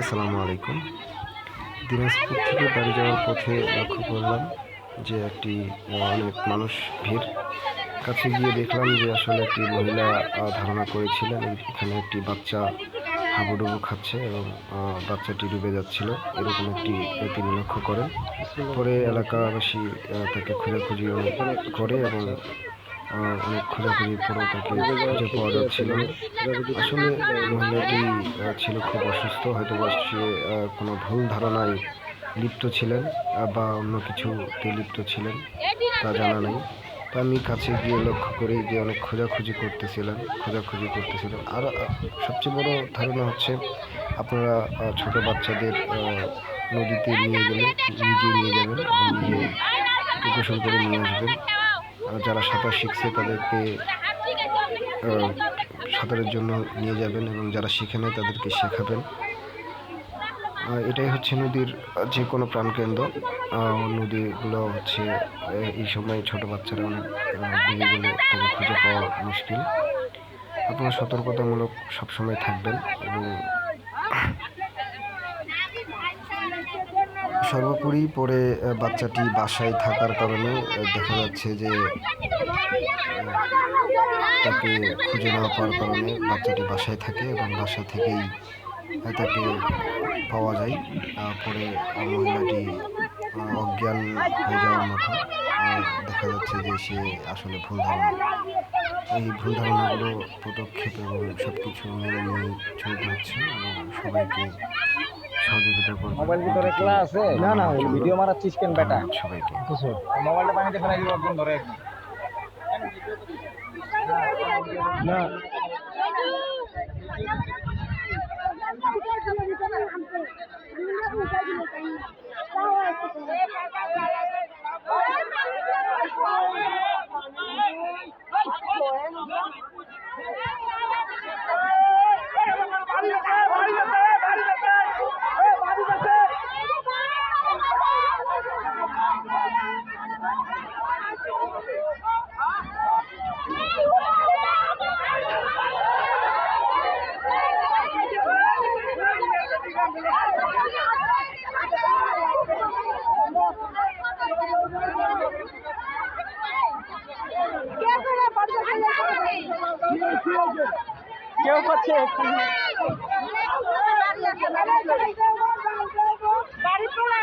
আসসালামু আলাইকুম। দিনাজপুর থেকে বাড়ি যাওয়ার পথে লক্ষ্য করলাম যে একটি অনেক মানুষ ভিড়। কাছে গিয়ে দেখলাম যে আসলে একটি মহিলা ধারণা করেছিলেন এখানে একটি বাচ্চা হাবুডুবু খাচ্ছে এবং বাচ্চাটি ডুবে যাচ্ছিল। এরকম একটি তিনি লক্ষ্য করেন। পরে এলাকাবাসী তাকে খোঁজাখুঁজি করে এবং অনেক খোঁজাখুঁজি পরেও তাকে খুঁজে পাওয়া যাচ্ছিল। আসলে মহিলাটি ছিল খুব অসুস্থ, হয়তো বা সে কোনো ভুল ধারণায় লিপ্ত ছিলেন বা অন্য কিছুতে লিপ্ত ছিলেন, তা জানা নেই। তা আমি কাছে গিয়ে লক্ষ্য করি যে অনেক খোঁজাখুঁজি করতেছিলেন খোঁজাখুঁজি করতেছিলেন। আর সবচেয়ে বড় ধারণা হচ্ছে, আপনারা ছোট বাচ্চাদের নদীতে নিয়ে গেলে, নিজে নিয়ে যাবেন এবং নিজে গোসল করে নিয়ে আসবেন। যারা সাঁতার শিখছে তাদেরকে সাঁতারের জন্য নিয়ে যাবেন এবং যারা শিখে নেয় তাদেরকে শেখাবেন। এটাই হচ্ছে নদীর যে কোনো প্রাণকেন্দ্র নদীগুলো হচ্ছে এই সময় ছোট বাচ্চারা অনেক ডুবে গেলে তাকে খুঁজে পাওয়া মুশকিল। আপনারা সতর্কতামূলক সবসময় থাকবেন এবং সর্বোপরি পরে বাচ্চাটি বাসায় থাকার কারণে দেখা যাচ্ছে যে তাকে খুঁজে না পাওয়ার কারণে বাচ্চাটি বাসায় থাকে এবং বাসা থেকেই তাকে পাওয়া যায়। পরে মহিলাটি অজ্ঞান হয়ে যাওয়ার মতো দেখা যাচ্ছে যে সে আসলে ভুল ধারণা। এই ভুল ধারণাগুলো পদক্ষেপ এবং সব কিছু মেনে নিয়ে চলতে হচ্ছে এবং সবাইকে সহযোগিতা করবে মোবাইল ভিতরে খোলা আছে? না না ভিডিও মারা কেন বেটা? সবাইকে। মোবাইলটা পানিতে ফেলাই দিব একদম ধরে। না কেউ করছে বাড়ি চলে